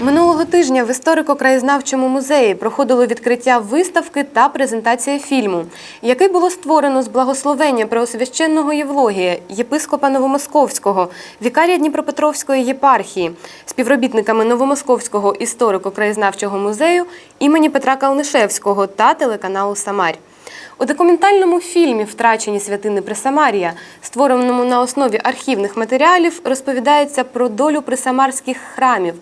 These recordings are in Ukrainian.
Минулого тижня в історико-краєзнавчому музеї проходило відкриття виставки та презентація фільму, який було створено з благословення Преосвященного Євлогія, єпископа Новомосковського, вікарія Дніпропетровської єпархії, співробітниками Новомосковського історико-краєзнавчого музею імені Петра Калнишевського та телеканалу Самарь. У документальному фільмі Втрачені святини Присамарія, створеному на основі архівних матеріалів, розповідається про долю присамарських храмів,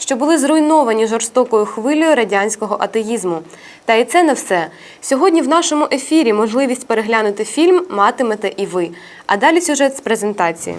що були зруйновані жорстокою хвилею радянського атеїзму. Та і це не все. Сьогодні в нашому ефірі можливість переглянути фільм матимете і ви. А далі сюжет з презентації.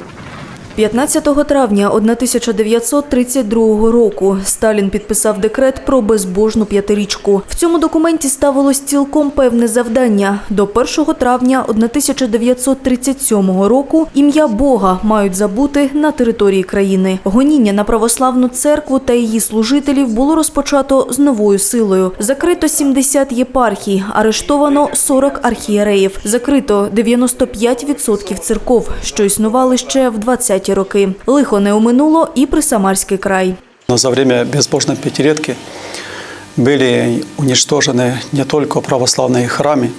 15 травня 1932 року Сталін підписав декрет про безбожну п'ятирічку. В цьому документі ставилось цілком певне завдання. До 1 травня 1937 року ім'я Бога мають забути на території країни. Гоніння на православну церкву та її служителів було розпочато з новою силою. Закрито 70 єпархій, арештовано 40 архієреїв, закрито 95% церков, що існували ще в 20-ті роки. Лихо не оминуло і Присамарський край. Но за время безбожной пятилетки были уничтожены не только православные храмы,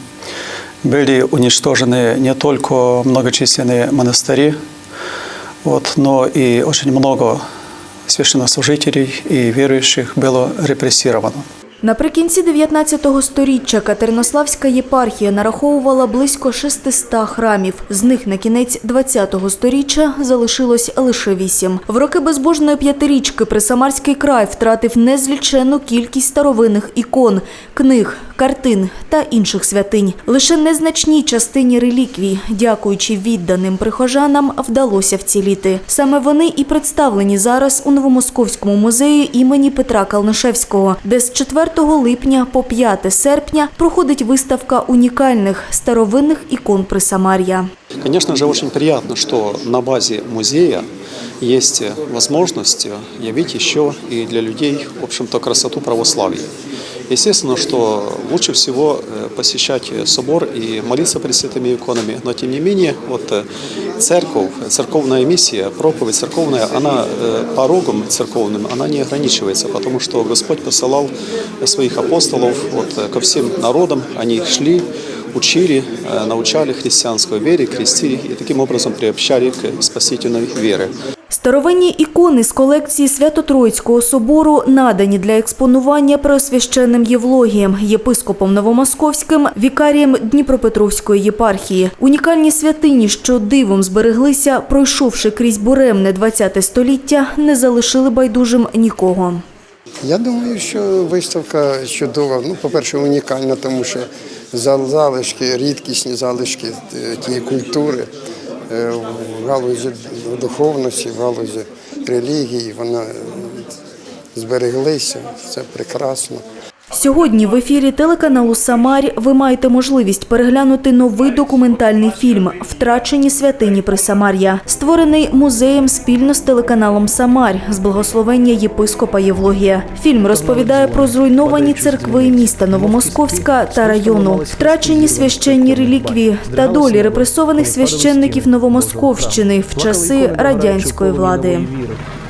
были уничтожены не только многочисленные монастыри, вот, но и очень много священнослужителей и верующих было репрессировано. Наприкінці 19 століття Катеринославська єпархія нараховувала близько 600 храмів. З них на кінець 20 століття залишилось лише вісім. В роки безбожної п'ятирічки Присамарський край втратив незліченну кількість старовинних ікон, книг, картин та інших святинь. Лише незначній частині реліквій, дякуючи відданим прихожанам, вдалося вціліти. Саме вони і представлені зараз у Новомосковському музеї імені Петра Калнишевського, де з 4 липня по 5 серпня проходить виставка унікальних старовинних ікон Присамар'я. Конечно же, очень приятно, что на базе музея есть возможность явить еще и для людей, в общем-то, красоту православия. Естественно, что лучше всего э, посещать собор и молиться пред святыми иконами, но тем не менее, вот э, церковь, церковная миссия, проповедь церковная, она э, порогом церковным, она не ограничивается, потому что Господь посылал своих апостолов вот, ко всем народам, они шли, учили, научали христианской вере, крестили и таким образом приобщали к спасительной вере. Старовинні ікони з колекції Свято-Троїцького собору надані для експонування Преосвященним Євлогієм, єпископом Новомосковським, вікарієм Дніпропетровської єпархії. Унікальні святині, що дивом збереглися, пройшовши крізь буремне ХХ століття, не залишили байдужим нікого. Я думаю, що виставка чудова. Ну, по-перше, унікальна, тому що зал- залишки, рідкісні залишки е, тієї культури в галузі духовності, в галузі релігії, вона е, збереглися. Це прекрасно. Сьогодні в ефірі телеканалу Самарь ви маєте можливість переглянути новий документальний фільм Втрачені святині Присамар'я, створений музеєм спільно з телеканалом Самарь з благословення єпископа Євлогія. Фільм розповідає про зруйновані церкви міста Новомосковська та району, втрачені священні реліквії та долі репресованих священників Новомосковщини в часи радянської влади.